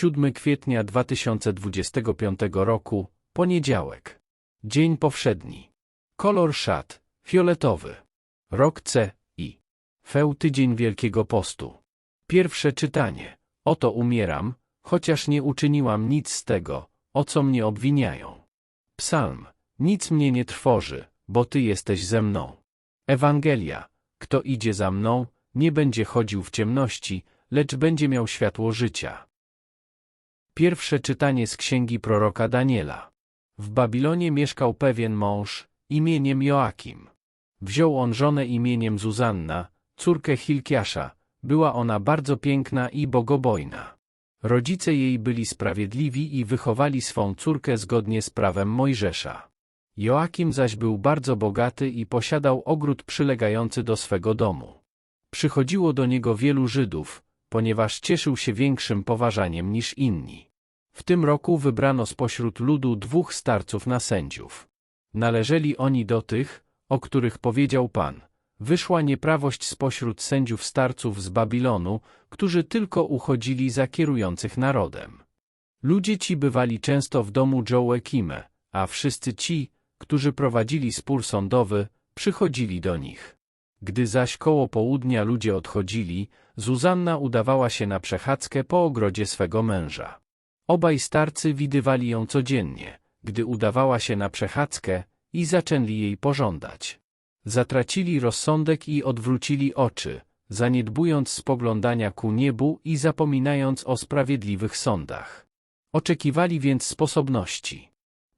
7 kwietnia 2025 roku, poniedziałek. Dzień powszedni. Kolor szat, fioletowy. Rok C i Feł tydzień Wielkiego Postu. Pierwsze czytanie. Oto umieram, chociaż nie uczyniłam nic z tego, o co mnie obwiniają. Psalm. Nic mnie nie trwoży, bo Ty jesteś ze mną. Ewangelia. Kto idzie za mną, nie będzie chodził w ciemności, lecz będzie miał światło życia. Pierwsze czytanie z księgi proroka Daniela. W Babilonie mieszkał pewien mąż, imieniem Joakim. Wziął on żonę imieniem Zuzanna, córkę Hilkiasza. Była ona bardzo piękna i bogobojna. Rodzice jej byli sprawiedliwi i wychowali swą córkę zgodnie z prawem Mojżesza. Joakim zaś był bardzo bogaty i posiadał ogród przylegający do swego domu. Przychodziło do niego wielu Żydów, ponieważ cieszył się większym poważaniem niż inni. W tym roku wybrano spośród ludu dwóch starców na sędziów. Należeli oni do tych, o których powiedział Pan. Wyszła nieprawość spośród sędziów starców z Babilonu, którzy tylko uchodzili za kierujących narodem. Ludzie ci bywali często w domu Joekime, a wszyscy ci, którzy prowadzili spór sądowy, przychodzili do nich. Gdy zaś koło południa ludzie odchodzili, Zuzanna udawała się na przechadzkę po ogrodzie swego męża. Obaj starcy widywali ją codziennie, gdy udawała się na przechadzkę i zaczęli jej pożądać. Zatracili rozsądek i odwrócili oczy, zaniedbując spoglądania ku niebu i zapominając o sprawiedliwych sądach. Oczekiwali więc sposobności.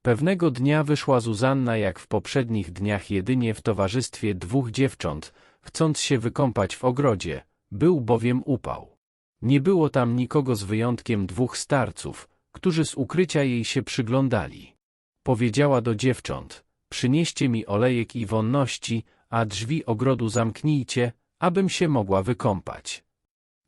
Pewnego dnia wyszła Zuzanna jak w poprzednich dniach jedynie w towarzystwie dwóch dziewcząt, chcąc się wykąpać w ogrodzie, był bowiem upał. Nie było tam nikogo z wyjątkiem dwóch starców, którzy z ukrycia jej się przyglądali. Powiedziała do dziewcząt, przynieście mi olejek i wonności, a drzwi ogrodu zamknijcie, abym się mogła wykąpać.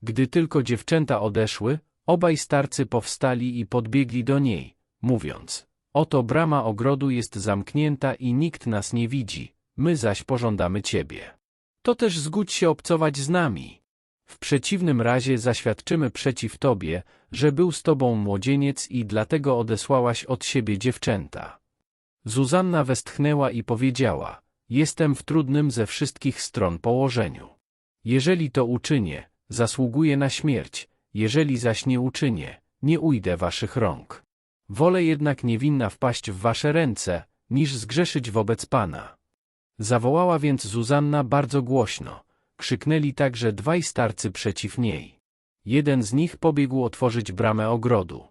Gdy tylko dziewczęta odeszły, obaj starcy powstali i podbiegli do niej, mówiąc, oto brama ogrodu jest zamknięta i nikt nas nie widzi, my zaś pożądamy ciebie. To też zgódź się obcować z nami. W przeciwnym razie zaświadczymy przeciw tobie, że był z tobą młodzieniec i dlatego odesłałaś od siebie dziewczęta. Zuzanna westchnęła i powiedziała, jestem w trudnym ze wszystkich stron położeniu. Jeżeli to uczynię, zasługuję na śmierć, jeżeli zaś nie uczynię, nie ujdę waszych rąk. Wolę jednak niewinna wpaść w wasze ręce, niż zgrzeszyć wobec Pana. Zawołała więc Zuzanna bardzo głośno. Krzyknęli także dwaj starcy przeciw niej. Jeden z nich pobiegł otworzyć bramę ogrodu.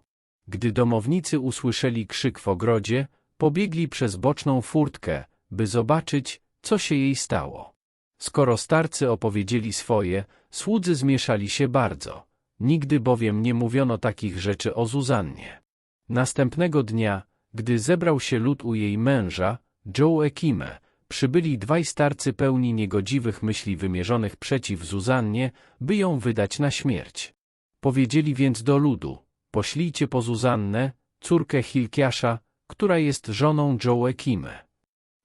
Gdy domownicy usłyszeli krzyk w ogrodzie, pobiegli przez boczną furtkę, by zobaczyć, co się jej stało. Skoro starcy opowiedzieli swoje, słudzy zmieszali się bardzo. Nigdy bowiem nie mówiono takich rzeczy o Zuzannie. Następnego dnia, gdy zebrał się lud u jej męża, Joe Ekime, przybyli dwaj starcy pełni niegodziwych myśli wymierzonych przeciw Zuzannie, by ją wydać na śmierć. Powiedzieli więc do ludu, poślijcie po Zuzannę, córkę Hilkiasza, która jest żoną Joekime.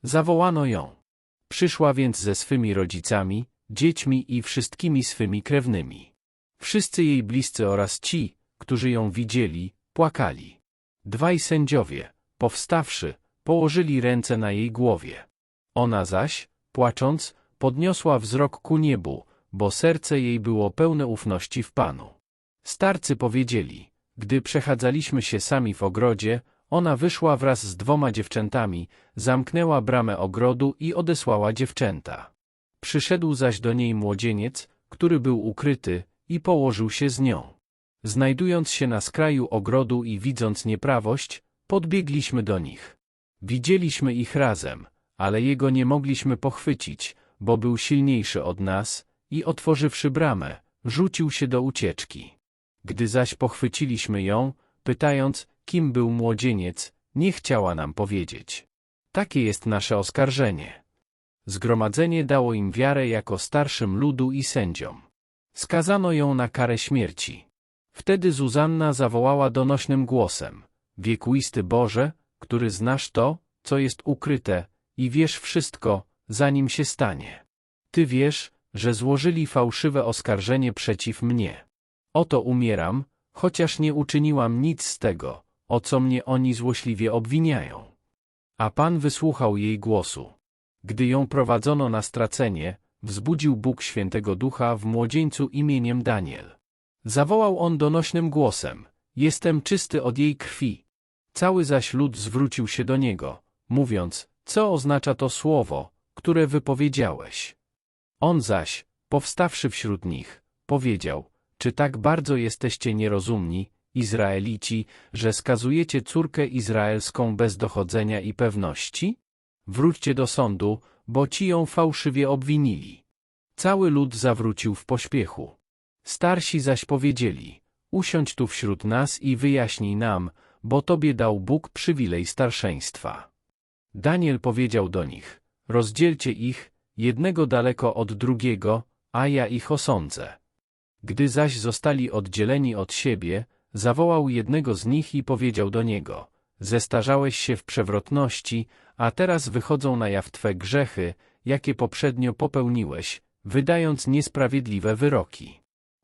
Zawołano ją. Przyszła więc ze swymi rodzicami, dziećmi i wszystkimi swymi krewnymi. Wszyscy jej bliscy oraz ci, którzy ją widzieli, płakali. Dwaj sędziowie, powstawszy, położyli ręce na jej głowie. Ona zaś, płacząc, podniosła wzrok ku niebu, bo serce jej było pełne ufności w Panu. Starcy powiedzieli, gdy przechadzaliśmy się sami w ogrodzie, ona wyszła wraz z dwoma dziewczętami, zamknęła bramę ogrodu i odesłała dziewczęta. Przyszedł zaś do niej młodzieniec, który był ukryty, i położył się z nią. Znajdując się na skraju ogrodu i widząc nieprawość, podbiegliśmy do nich. Widzieliśmy ich razem, ale jego nie mogliśmy pochwycić, bo był silniejszy od nas i otworzywszy bramę, rzucił się do ucieczki. Gdy zaś pochwyciliśmy ją, pytając, kim był młodzieniec, nie chciała nam powiedzieć. Takie jest nasze oskarżenie. Zgromadzenie dało im wiarę jako starszym ludu i sędziom. Skazano ją na karę śmierci. Wtedy Zuzanna zawołała donośnym głosem, wiekuisty Boże, który znasz to, co jest ukryte, i wiesz wszystko, zanim się stanie. Ty wiesz, że złożyli fałszywe oskarżenie przeciw mnie. Oto umieram, chociaż nie uczyniłam nic z tego, o co mnie oni złośliwie obwiniają. A Pan wysłuchał jej głosu. Gdy ją prowadzono na stracenie, wzbudził Bóg Świętego Ducha w młodzieńcu imieniem Daniel. Zawołał on donośnym głosem, jestem czysty od jej krwi. Cały zaś lud zwrócił się do niego, mówiąc, co oznacza to słowo, które wypowiedziałeś. On zaś, powstawszy wśród nich, powiedział, czy tak bardzo jesteście nierozumni, Izraelici, że skazujecie córkę izraelską bez dochodzenia i pewności? Wróćcie do sądu, bo ci ją fałszywie obwinili. Cały lud zawrócił w pośpiechu. Starsi zaś powiedzieli, usiądź tu wśród nas i wyjaśnij nam, bo tobie dał Bóg przywilej starszeństwa. Daniel powiedział do nich, rozdzielcie ich, jednego daleko od drugiego, a ja ich osądzę. Gdy zaś zostali oddzieleni od siebie, zawołał jednego z nich i powiedział do niego, zestarzałeś się w przewrotności, a teraz wychodzą na jaw twe grzechy, jakie poprzednio popełniłeś, wydając niesprawiedliwe wyroki.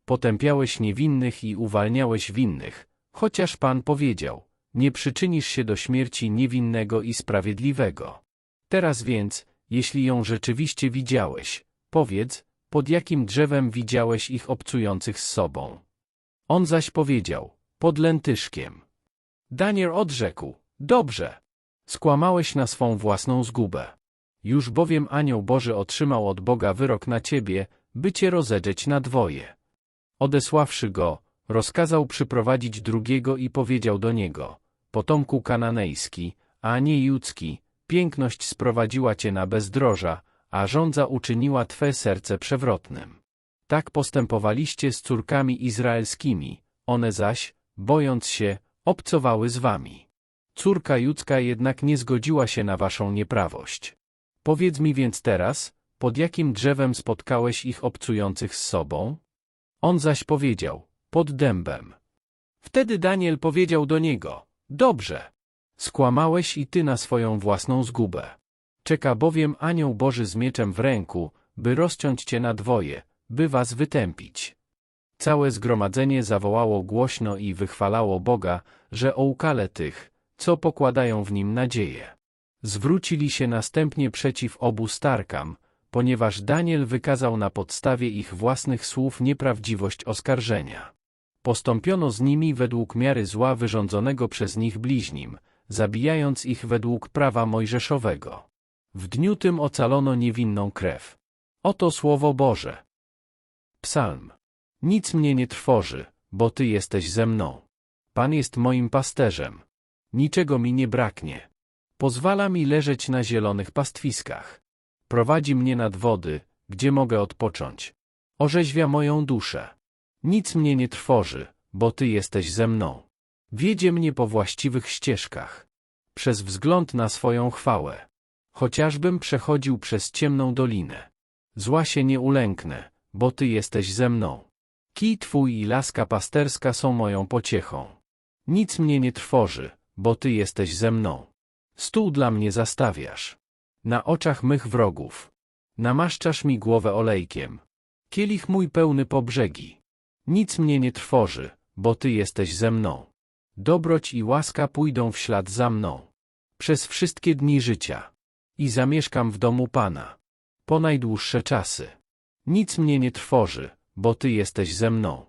Potępiałeś niewinnych i uwalniałeś winnych, chociaż Pan powiedział, nie przyczynisz się do śmierci niewinnego i sprawiedliwego. Teraz więc, jeśli ją rzeczywiście widziałeś, powiedz, pod jakim drzewem widziałeś ich obcujących z sobą. On zaś powiedział, pod lentyszkiem. Daniel odrzekł, dobrze. Skłamałeś na swą własną zgubę. Już bowiem anioł Boży otrzymał od Boga wyrok na ciebie, by cię rozedrzeć na dwoje. Odesławszy go, rozkazał przyprowadzić drugiego i powiedział do niego, potomku kananejski, a nie judzki, piękność sprowadziła cię na bezdroża, a żądza uczyniła twe serce przewrotnym. Tak postępowaliście z córkami izraelskimi, one zaś, bojąc się, obcowały z wami. Córka judzka jednak nie zgodziła się na waszą nieprawość. Powiedz mi więc teraz, pod jakim drzewem spotkałeś ich obcujących z sobą? On zaś powiedział, pod dębem. Wtedy Daniel powiedział do niego, dobrze. Skłamałeś i ty na swoją własną zgubę. Czeka bowiem anioł Boży z mieczem w ręku, by rozciąć cię na dwoje, by was wytępić. Całe zgromadzenie zawołało głośno i wychwalało Boga, że ołkale tych, co pokładają w nim nadzieję. Zwrócili się następnie przeciw obu starkam, ponieważ Daniel wykazał na podstawie ich własnych słów nieprawdziwość oskarżenia. Postąpiono z nimi według miary zła wyrządzonego przez nich bliźnim, zabijając ich według prawa mojżeszowego. W dniu tym ocalono niewinną krew. Oto słowo Boże. Psalm. Nic mnie nie trwoży, bo Ty jesteś ze mną. Pan jest moim pasterzem. Niczego mi nie braknie. Pozwala mi leżeć na zielonych pastwiskach. Prowadzi mnie nad wody, gdzie mogę odpocząć. Orzeźwia moją duszę. Nic mnie nie trwoży, bo Ty jesteś ze mną. Wiedzie mnie po właściwych ścieżkach. Przez wzgląd na swoją chwałę. Chociażbym przechodził przez ciemną dolinę. Zła się nie ulęknę, bo Ty jesteś ze mną. Kij Twój i laska pasterska są moją pociechą. Nic mnie nie trwoży, bo Ty jesteś ze mną. Stół dla mnie zastawiasz. Na oczach mych wrogów. Namaszczasz mi głowę olejkiem. Kielich mój pełny po brzegi. Nic mnie nie trwoży, bo Ty jesteś ze mną. Dobroć i łaska pójdą w ślad za mną. Przez wszystkie dni życia. I zamieszkam w domu Pana. Po najdłuższe czasy. Nic mnie nie trwoży, bo Ty jesteś ze mną.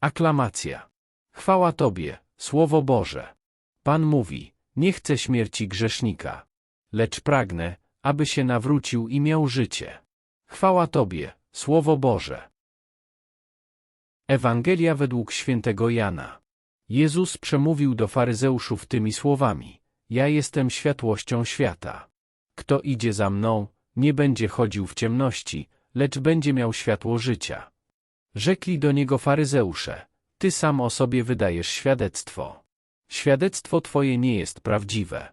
Aklamacja. Chwała Tobie, Słowo Boże. Pan mówi, nie chcę śmierci grzesznika, lecz pragnę, aby się nawrócił i miał życie. Chwała Tobie, Słowo Boże. Ewangelia według świętego Jana. Jezus przemówił do faryzeuszów tymi słowami. Ja jestem światłością świata. Kto idzie za mną, nie będzie chodził w ciemności, lecz będzie miał światło życia. Rzekli do niego faryzeusze, ty sam o sobie wydajesz świadectwo. Świadectwo twoje nie jest prawdziwe.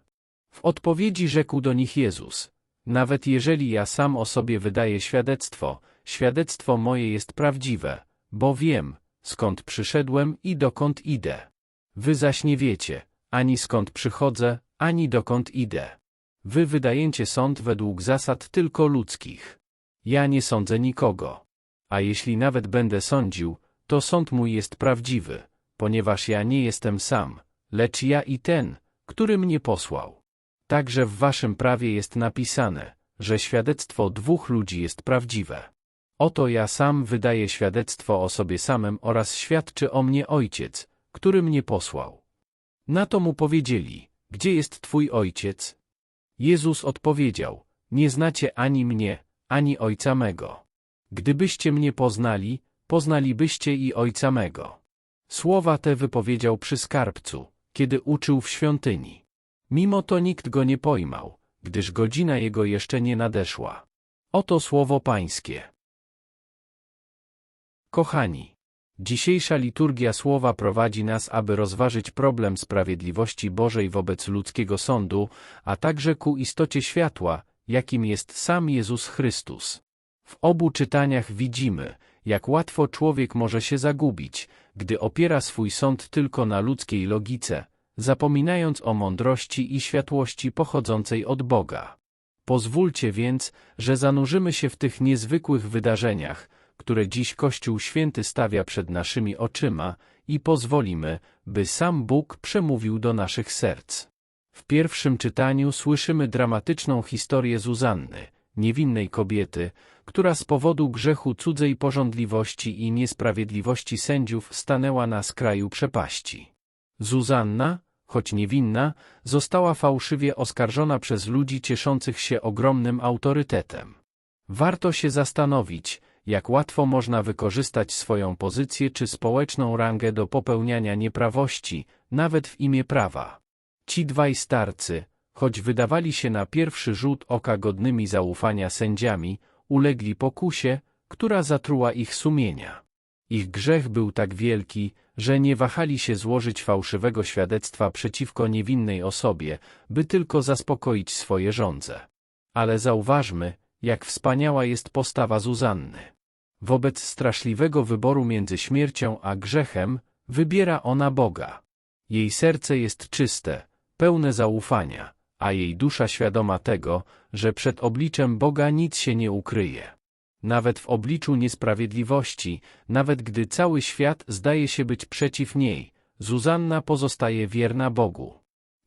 W odpowiedzi rzekł do nich Jezus, nawet jeżeli ja sam o sobie wydaję świadectwo, świadectwo moje jest prawdziwe, bo wiem, skąd przyszedłem i dokąd idę. Wy zaś nie wiecie, ani skąd przychodzę, ani dokąd idę. Wy wydajecie sąd według zasad tylko ludzkich. Ja nie sądzę nikogo. A jeśli nawet będę sądził, to sąd mój jest prawdziwy, ponieważ ja nie jestem sam, lecz ja i ten, który mnie posłał. Także w waszym prawie jest napisane, że świadectwo dwóch ludzi jest prawdziwe. Oto ja sam wydaję świadectwo o sobie samym oraz świadczy o mnie Ojciec, który mnie posłał. Na to mu powiedzieli, gdzie jest twój Ojciec? Jezus odpowiedział, nie znacie ani mnie, ani Ojca mego. Gdybyście mnie poznali, poznalibyście i Ojca mego. Słowa te wypowiedział przy skarbcu, kiedy uczył w świątyni. Mimo to nikt go nie pojmał, gdyż godzina jego jeszcze nie nadeszła. Oto słowo pańskie. Kochani, dzisiejsza liturgia słowa prowadzi nas, aby rozważyć problem sprawiedliwości Bożej wobec ludzkiego sądu, a także ku istocie światła, jakim jest sam Jezus Chrystus. W obu czytaniach widzimy, jak łatwo człowiek może się zagubić, gdy opiera swój sąd tylko na ludzkiej logice, zapominając o mądrości i światłości pochodzącej od Boga. Pozwólcie więc, że zanurzymy się w tych niezwykłych wydarzeniach, które dziś Kościół Święty stawia przed naszymi oczyma i pozwolimy, by sam Bóg przemówił do naszych serc. W pierwszym czytaniu słyszymy dramatyczną historię Zuzanny, niewinnej kobiety, która z powodu grzechu cudzej porządliwości i niesprawiedliwości sędziów stanęła na skraju przepaści. Zuzanna, choć niewinna, została fałszywie oskarżona przez ludzi cieszących się ogromnym autorytetem. Warto się zastanowić, jak łatwo można wykorzystać swoją pozycję czy społeczną rangę do popełniania nieprawości, nawet w imię prawa. Ci dwaj starcy, choć wydawali się na pierwszy rzut oka godnymi zaufania sędziami, ulegli pokusie, która zatruła ich sumienia. Ich grzech był tak wielki, że nie wahali się złożyć fałszywego świadectwa przeciwko niewinnej osobie, by tylko zaspokoić swoje żądze. Ale zauważmy, jak wspaniała jest postawa Zuzanny. Wobec straszliwego wyboru między śmiercią a grzechem, wybiera ona Boga. Jej serce jest czyste, pełne zaufania, a jej dusza świadoma tego, że przed obliczem Boga nic się nie ukryje. Nawet w obliczu niesprawiedliwości, nawet gdy cały świat zdaje się być przeciw niej, Zuzanna pozostaje wierna Bogu.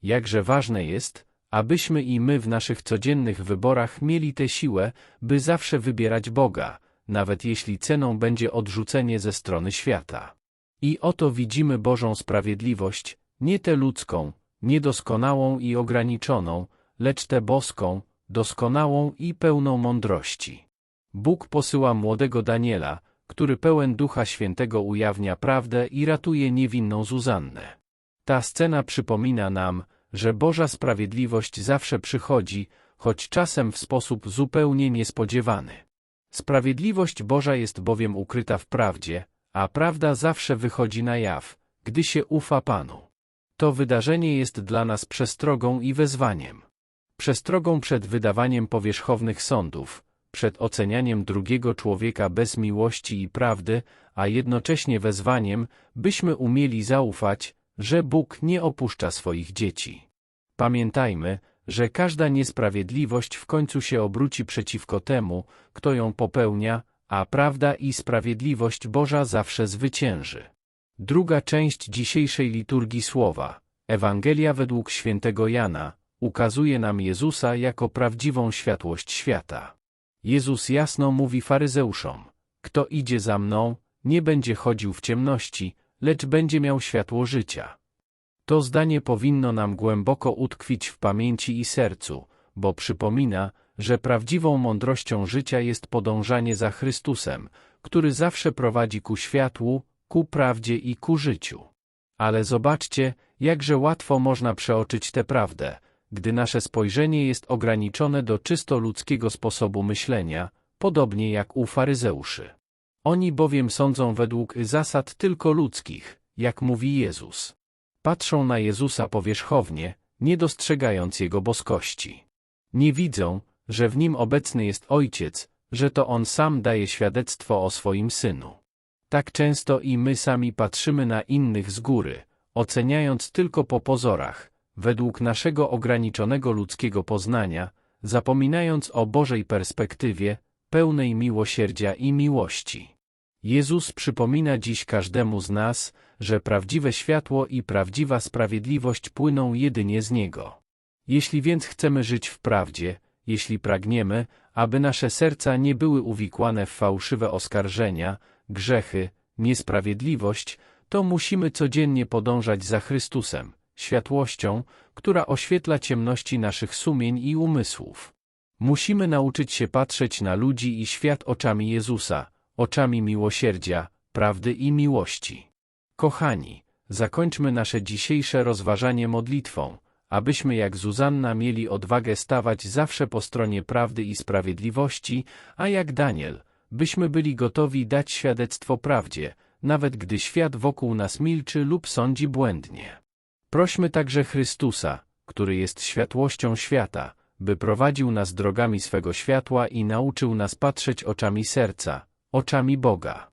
Jakże ważne jest, abyśmy i my w naszych codziennych wyborach mieli tę siłę, by zawsze wybierać Boga, nawet jeśli ceną będzie odrzucenie ze strony świata. I oto widzimy Bożą sprawiedliwość, nie tę ludzką, niedoskonałą i ograniczoną, lecz tę boską, doskonałą i pełną mądrości. Bóg posyła młodego Daniela, który pełen Ducha Świętego ujawnia prawdę i ratuje niewinną Zuzannę. Ta scena przypomina nam, że Boża sprawiedliwość zawsze przychodzi, choć czasem w sposób zupełnie niespodziewany. Sprawiedliwość Boża jest bowiem ukryta w prawdzie, a prawda zawsze wychodzi na jaw, gdy się ufa Panu. To wydarzenie jest dla nas przestrogą i wezwaniem. Przestrogą przed wydawaniem powierzchownych sądów, przed ocenianiem drugiego człowieka bez miłości i prawdy, a jednocześnie wezwaniem, byśmy umieli zaufać, że Bóg nie opuszcza swoich dzieci. Pamiętajmy, że każda niesprawiedliwość w końcu się obróci przeciwko temu, kto ją popełnia, a prawda i sprawiedliwość Boża zawsze zwycięży. Druga część dzisiejszej liturgii słowa, Ewangelia według świętego Jana, ukazuje nam Jezusa jako prawdziwą światłość świata. Jezus jasno mówi faryzeuszom, kto idzie za mną, nie będzie chodził w ciemności, lecz będzie miał światło życia. To zdanie powinno nam głęboko utkwić w pamięci i sercu, bo przypomina, że prawdziwą mądrością życia jest podążanie za Chrystusem, który zawsze prowadzi ku światłu, ku prawdzie i ku życiu. Ale zobaczcie, jakże łatwo można przeoczyć tę prawdę, gdy nasze spojrzenie jest ograniczone do czysto ludzkiego sposobu myślenia, podobnie jak u faryzeuszy. Oni bowiem sądzą według zasad tylko ludzkich, jak mówi Jezus. Patrzą na Jezusa powierzchownie, nie dostrzegając Jego boskości. Nie widzą, że w Nim obecny jest Ojciec, że to On sam daje świadectwo o swoim Synu. Tak często i my sami patrzymy na innych z góry, oceniając tylko po pozorach, według naszego ograniczonego ludzkiego poznania, zapominając o Bożej perspektywie, pełnej miłosierdzia i miłości. Jezus przypomina dziś każdemu z nas, że prawdziwe światło i prawdziwa sprawiedliwość płyną jedynie z Niego. Jeśli więc chcemy żyć w prawdzie, jeśli pragniemy, aby nasze serca nie były uwikłane w fałszywe oskarżenia, grzechy, niesprawiedliwość, to musimy codziennie podążać za Chrystusem, światłością, która oświetla ciemności naszych sumień i umysłów. Musimy nauczyć się patrzeć na ludzi i świat oczami Jezusa, oczami miłosierdzia, prawdy i miłości. Kochani, zakończmy nasze dzisiejsze rozważanie modlitwą, abyśmy jak Zuzanna mieli odwagę stawać zawsze po stronie prawdy i sprawiedliwości, a jak Daniel, byśmy byli gotowi dać świadectwo prawdzie, nawet gdy świat wokół nas milczy lub sądzi błędnie. Prośmy także Chrystusa, który jest światłością świata, by prowadził nas drogami swego światła i nauczył nas patrzeć oczami serca, oczami Boga.